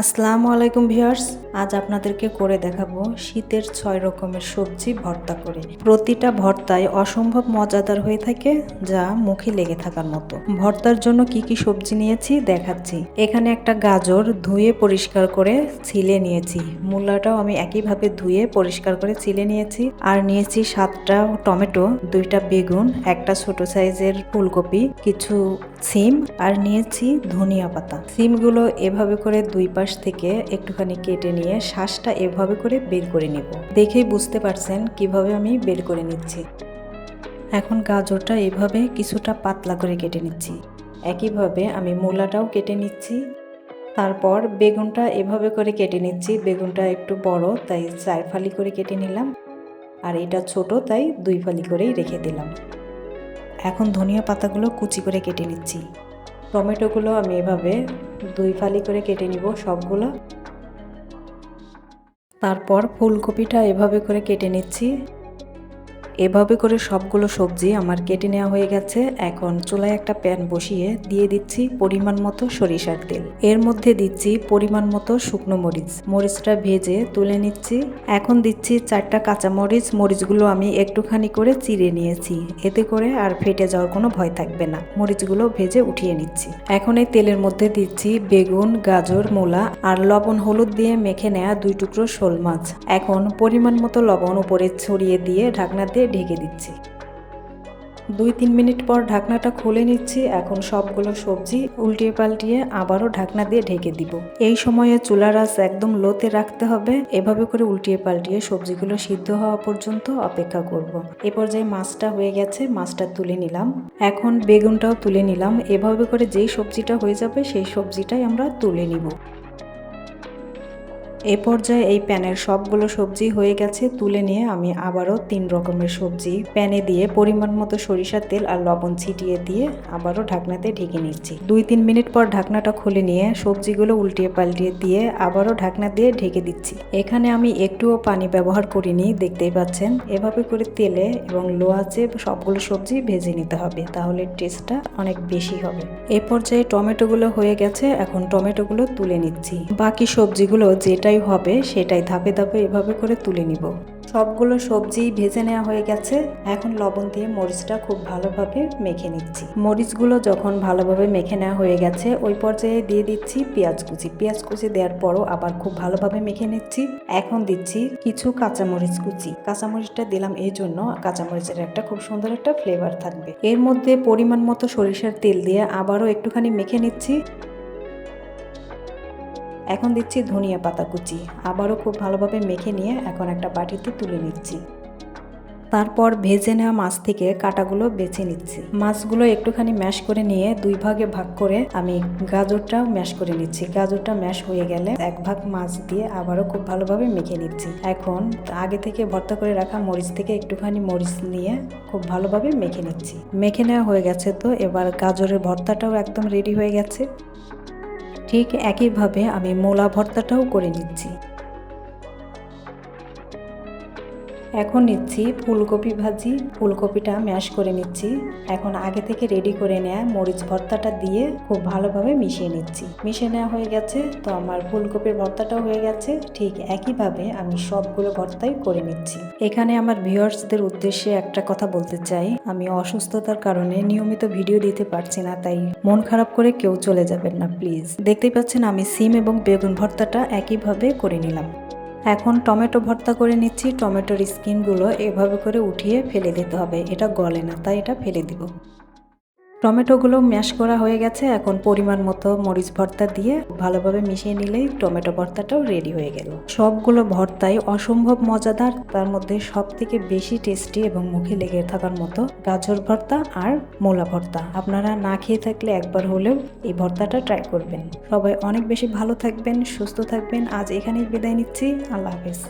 আসসালামু আলাইকুম ভিউয়ার্স। আজ আপনাদেরকে করে দেখাবো শীতের ছয় রকমের সবজি ভর্তা করে। প্রতিটা ভর্তায় অসম্ভব মজাদার হয়ে থাকে, যা মুখে লেগে থাকার মতো। ভর্তার জন্য কি কি সবজি নিয়েছি দেখাচ্ছি। এখানে একটা গাজর ধুয়ে পরিষ্কার করে ছিলে নিয়েছি। মূলাটাও আমি একইভাবে ধুয়ে পরিষ্কার করে ছিলে নিয়েছি। আর নিয়েছি সাতটা টমেটো, দুইটা বেগুন, একটা ছোট সাইজের ফুলকপি, কিছু সিম আর নিয়েছি ধনিয়া পাতা। সিমগুলো এভাবে করে দুই পাশ থেকে একটুখানি কেটে নিয়ে শ্বাসটা এভাবে করে বের করে নেব। দেখেই বুঝতে পারছেন কীভাবে আমি বের করে নিচ্ছি। এখন গাজরটা এভাবে কিছুটা পাতলা করে কেটে নিচ্ছি। একইভাবে আমি মূলাটাও কেটে নিচ্ছি। তারপর বেগুনটা এভাবে করে কেটে নিচ্ছি। বেগুনটা একটু বড়, তাই চার ফালি করে কেটে নিলাম। আর এটা ছোট, তাই দুই ফালি করেই রেখে দিলাম। এখন ধনিয়া পাতাগুলো কুচি করে কেটে নিচ্ছি। টমেটোগুলো আমি এভাবে দুই ফালি করে কেটে নিব সবগুলো। তারপর ফুলকপিটা এভাবে করে কেটে নিচ্ছি। এভাবে করে সবগুলো সবজি আমার কেটে নেওয়া হয়ে গেছে। এখন চুলায় একটা প্যান বসিয়ে দিয়ে দিচ্ছি পরিমাণ মতো সরিষার তেল। এর মধ্যে দিচ্ছি পরিমাণ মতো শুকনো মরিচ। মরিচটা ভেজে তুলে নিচ্ছি। এখন দিচ্ছি চারটা কাঁচা মরিচ মরিচগুলো আমি একটুখানি করে চিড়ে নিয়েছি। এতে করে আর ফেটে যাওয়ার কোনো ভয় থাকবে না। মরিচগুলো ভেজে উঠিয়ে নিচ্ছি। এখন এই তেলের মধ্যে দিচ্ছি বেগুন, গাজর, মূলা আর লবণ হলুদ দিয়ে মেখে নেওয়া দুই টুকরো শোল মাছ। এখন পরিমাণ মতো লবণ উপরে ছড়িয়ে দিয়ে ঢাকনা দিয়ে ঢেকে দিচ্ছি। দুই তিন মিনিট পর ঢাকনাটা খুলে নিচ্ছি, এখন সবগুলো সবজি উল্টিয়ে পাল্টিয়ে আবারও ঢাকনা দিয়ে ঢেকে দিব। এই সময়ে চুলার আঁচ একদম লোতে রাখতে হবে, এভাবে করে উল্টিয়ে পাল্টিয়ে সবজিগুলো সিদ্ধ হওয়া পর্যন্ত অপেক্ষা করব। এ পর্যায়ে মাছটা হয়ে গেছে, মাছটা তুলে নিলাম। এখন বেগুনটাও তুলে নিলাম, এভাবে করে যেই সবজিটা হয়ে যাবে সেই সবজিটাই আমরা তুলে নিব। এ পর্যায়ে এই প্যানের সবগুলো সবজি হয়ে গেছে, তুলে নিয়ে আমি আবারও তিন রকমের সবজি প্যানে দিয়ে পরিমাণ মতো সরিষার তেল আর লবণ ছিটিয়ে দিয়ে আবারও ঢাকনাতে ঢেকে নিচ্ছি। দুই তিন মিনিট পর ঢাকনাটা খুলে নিয়ে সবজিগুলো উল্টিয়ে পাল্টিয়ে দিয়ে আবারও ঢাকনা দিয়ে ঢেকে দিচ্ছি। এখানে আমি একটুও পানি ব্যবহার করিনি, দেখতেই পাচ্ছেন। এভাবে করে তেলে এবং লো আঁচে সবগুলো সবজি ভেজে নিতে হবে, তাহলে টেস্টটা অনেক বেশি হবে। এ পর্যায়ে টমেটোগুলো হয়ে গেছে, এখন টমেটোগুলো তুলে নিচ্ছি। বাকি সবজিগুলো যেটা যেটাই হবে সেটাই ধাপে ধাপে এভাবে করে তুলে নিব। সবগুলো সবজি ভেজে নেওয়া হয়ে গেছে। এখন লবণ দিয়ে মরিচটা খুব ভালোভাবে মেখে নিচ্ছি। মরিচগুলো যখন ভালোভাবে মেখে নেওয়া হয়ে গেছে, ওই পর্যায়ে দিয়ে দিচ্ছি পেঁয়াজ কুচি। পেঁয়াজ কুচি দেওয়ার পরও আবার খুব ভালোভাবে মেখে নিচ্ছি। এখন দিচ্ছি কিছু কাঁচামরিচ কুচি। কাঁচামরিচটা দিলাম এই জন্য কাঁচামরিচের একটা খুব সুন্দর একটা ফ্লেভার থাকবে। এর মধ্যে পরিমাণ মতো সরিষার তেল দিয়ে আবারও একটুখানি মেখে নিচ্ছি। এখন দিচ্ছি ধনিয়া পাতা কুচি। আবারও খুব ভালোভাবে মেখে নিয়ে এখন একটা বাটিতে তুলে নিচ্ছি। তারপর ভেজে নেওয়া মাছ থেকে কাটাগুলো বেছে নিচ্ছি। মাছগুলো একটুখানি ম্যাশ করে নিয়ে দুই ভাগে ভাগ করে আমি গাজরটাও ম্যাশ করে নিচ্ছি। গাজরটা ম্যাশ হয়ে গেলে এক ভাগ মাছ দিয়ে আবারও খুব ভালোভাবে মেখে নিচ্ছি। এখন আগে থেকে ভর্তা করে রাখা মরিচ থেকে একটুখানি মরিচ নিয়ে খুব ভালোভাবে মেখে নিচ্ছি। মেখে নেওয়া হয়ে গেছে তো, এবার গাজরের ভর্তাটাও একদম রেডি হয়ে গেছে। ঠিক একইভাবে আমি মোলা ভর্তাটাও করে নিচ্ছি। এখন নিচ্ছি ফুলকপি ভাজি। ফুলকপিটা ম্যাশ করে নিচ্ছি। এখন আগে থেকে রেডি করে নেয়া মরিচ ভর্তাটা দিয়ে খুব ভালোভাবে মিশিয়ে নিচ্ছি। মিশিয়ে নেওয়া হয়ে গেছে, তো আমার ফুলকপির ভর্তাটাও হয়ে গেছে। ঠিক একইভাবে আমি সবগুলো ভর্তাই করে নিচ্ছি। এখানে আমার ভিউয়ার্সদের উদ্দেশ্যে একটা কথা বলতে চাই। আমি অসুস্থতার কারণে নিয়মিত ভিডিও দিতে পারছি না, তাই মন খারাপ করে কেউ চলে যাবেন না, প্লিজ। দেখতেই পাচ্ছেন আমি সিম এবং বেগুন ভর্তাটা একইভাবে করে নিলাম। এখন টমেটো ভর্তা করে নিচ্ছি, টমেটোর স্কিনগুলো এভাবে করে উঠিয়ে ফেলে দিতে হবে। এটা গলে না, তাই এটা ফেলে দিব। টমেটোগুলো ম্যাশ করা হয়ে গেছে। এখন পরিমাণ মতো মরিচ ভর্তা দিয়ে ভালোভাবে মিশিয়ে নিলেই টমেটো ভর্তাটাও রেডি হয়ে গেল। সবগুলো ভর্তাই অসম্ভব মজাদার। তার মধ্যে সব থেকে বেশি টেস্টি এবং মুখে লেগে থাকার মতো গাজর ভর্তা আর মোলা ভর্তা। আপনারা না খেয়ে থাকলে একবার হলেও এই ভর্তাটা ট্রাই করবেন। সবাই অনেক বেশি ভালো থাকবেন, সুস্থ থাকবেন। আজ এখানেই বিদায় নিচ্ছি। আল্লাহ হাফেজ।